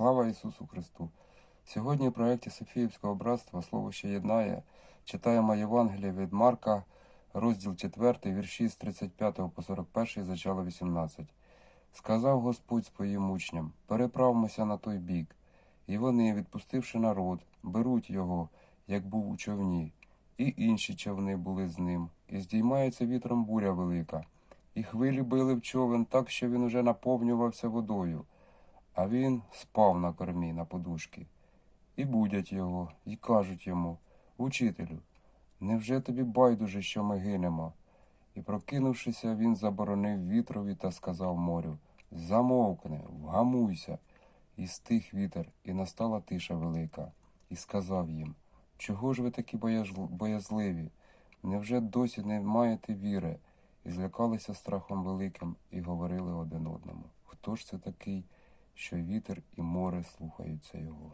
Слава Ісусу Христу! Сьогодні в проєкті Софіївського братства Слово ще єднає. Читаємо Євангеліє від Марка, розділ 4, вірші з 35 по 41, зачало 18. Сказав Господь своїм учням: Переправмося на той бік. І вони, відпустивши народ, беруть його, як був у човні, і інші човни були з ним, і здіймається вітром буря велика, і хвилі били в човен так, що він уже наповнювався водою, а він спав на кормі на подушки. І будять його, і кажуть йому, Учителю, невже тобі байдуже, що ми гинемо? І, прокинувшися, він заборонив вітрові та сказав морю Замовкни, вгамуйся. І стих вітер, і настала тиша велика, і сказав їм Чого ж ви такі боязливі? Невже досі не маєте віри? І злякалися страхом великим, і говорили один одному Хто ж це такий, що вітер і море слухаються його?